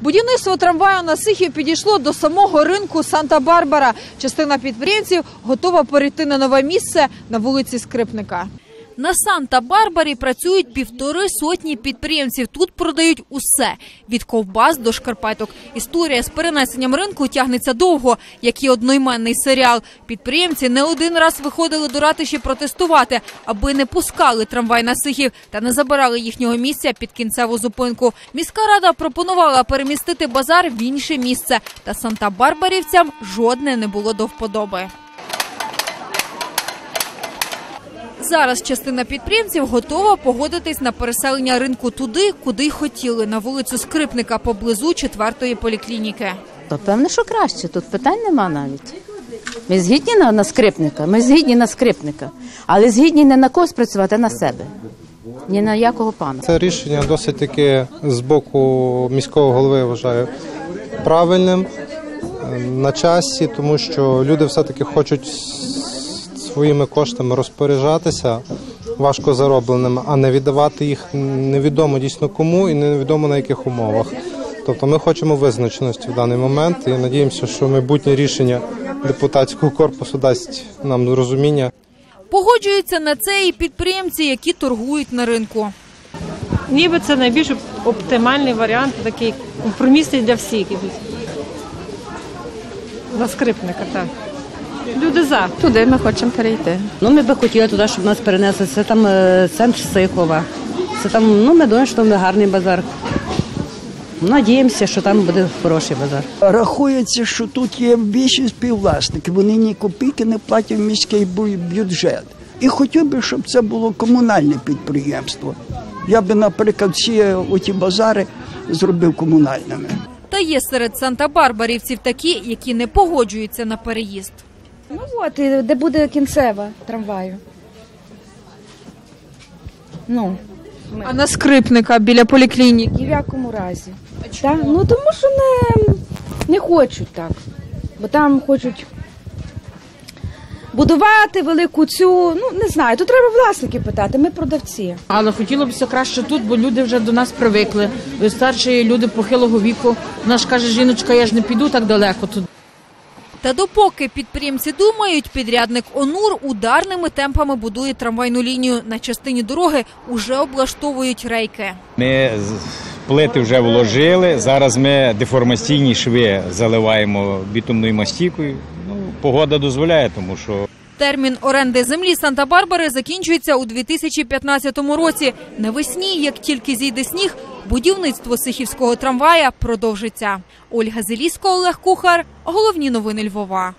Будівництво трамваю на Сихів підійшло до самого ринку Санта-Барбара. Частина підприємців готова перейти на нове місце на вулиці Скрипника. На Санта-Барбарі працюють півтори сотні підприємців. Тут продають усе від ковбас до шкарпеток. Історія з перенесенням ринку тягнеться довго, як і одноіменний серіал. Підприємці не один раз виходили до ратиші протестувати, аби не пускали трамвай на сихів та не забирали їхнього місця під кінцеву зупинку. Міська рада пропонувала перемістити базар в інше місце, та Санта-Барбарівцям жодне не було до вподоби. Зараз частина підприємців готова погодитись на переселення ринку туди, куди й хотіли, на вулицю Скрипника поблизу четвертої поліклініки. То певне, що краще, тут питань нема навіть. Ми згідні на, на скрипника, ми згідні на скрипника, але згідні не на когось працювати, а на себе. Ні на якого пана. Це рішення досить таки з боку міського голови я вважаю правильним е, на часі, тому що люди все-таки хочуть с- своїми коштами розпоряджатися важко заробленими, а не віддавати їх невідомо дійсно кому і невідомо на яких умовах. Тобто ми хочемо визначеності в даний момент і надіємося, що майбутнє рішення депутатського корпусу дасть нам розуміння. Погоджуються на це і підприємці, які торгують на ринку. Ніби це найбільш оптимальний варіант, такий компромісний для всіх. За скрипника, так. Люди за. Туди ми хочемо перейти. Ну, ми би хотіли туди, щоб нас перенесли. Це там е, центр Сихова. Це там, ну, ми думаємо, що там гарний базар. Надіємося, що там буде хороший базар. Рахується, що тут є більшість співвласників. Вони ні копійки не платять в міський бюджет. І хотів би, щоб це було комунальне підприємство. Я би, наприклад, всі оті базари зробив комунальними. Та є серед Санта-Барбарівців такі, які не погоджуються на переїзд. Ну от, і де буде кінцева трамваю. Ну, А на скрипника біля поліклініки. ні в якому разі. Та, ну тому що не, не хочуть так. Бо там хочуть будувати велику цю, ну не знаю, тут треба власників питати, ми продавці. Але хотілося б краще тут, бо люди вже до нас привикли. Ви старші люди похилого віку. Вона ж каже, жіночка, я ж не піду так далеко тут. Та допоки підприємці думають, підрядник ОНУР ударними темпами будує трамвайну лінію. На частині дороги уже облаштовують рейки. Ми плити вже вложили. Зараз ми деформаційні шви заливаємо бітумною мастікою. Ну, погода дозволяє, тому що Термін оренди землі Санта-Барбари закінчується у 2015 році. Навесні, як тільки зійде сніг, будівництво Сихівського трамвая продовжиться. Ольга Зелісько, Олег Кухар. Головні новини Львова.